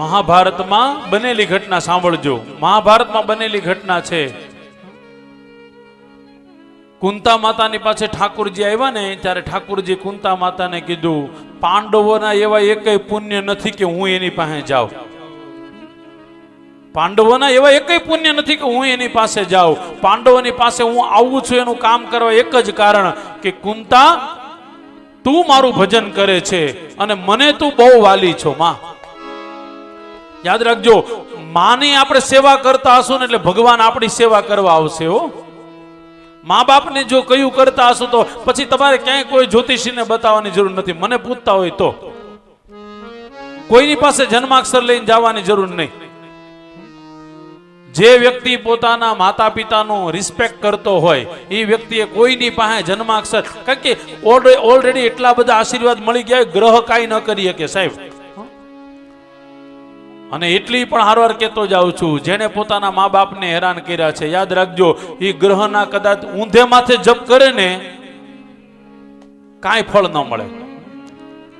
મહાભારતમાં બનેલી ઘટના સાંભળજો. મહાભારતમાં બનેલી ઘટના છે. કુંતા માતાની પાસે ઠાકુરજી આવ્યા ને, ત્યારે ઠાકુરજી કુંતા માતાને કીધું, પાંડવોના એવા એકય પુણ્ય નથી કે હું એની પાસે જાઉં. પાંડવોના એવા એકય પુણ્ય નથી કે હું એની પાસે જાઉં. પાંડવોની પાસે હું આવું છું એનું કામ કરવા એક જ કારણ કે કુંતા, તું મારું ભજન કરે છે અને મને તું બહુ વાલી છો, માં. યાદ રાખજો, માની આપણે સેવા કરતા હશું ને એટલે ભગવાન આપણી સેવા કરવા આવશે હો. મા બાપને જો કયું કરતા હશો તો પછી તમારે ક્યાંય કોઈ જ્યોતિષીને બતાવવાની જરૂર નથી. મને પૂછતા હોય તો. કોઈની પાસે જન્માક્ષર લઈને જવાની જરૂર નહીં. જે વ્યક્તિ પોતાના માતા પિતાનો રિસ્પેક્ટ કરતો હોય, એ વ્યક્તિએ કોઈની પાસે જન્માક્ષર કારણ કે ઓલરેડી એટલા બધા આશીર્વાદ મળી ગયા ગ્રહ કાંઈ ન કરી શકે, સાહેબ. અને એટલી પણ હારવાર કહેતો જાઉં છું જેને પોતાના મા બાપને હેરાન કર્યા છે. યાદ રાખજો એ ગ્રહના કદાચ ઊંધે માથે જપ કરે ને, કાંઈ ફળ ન મળે.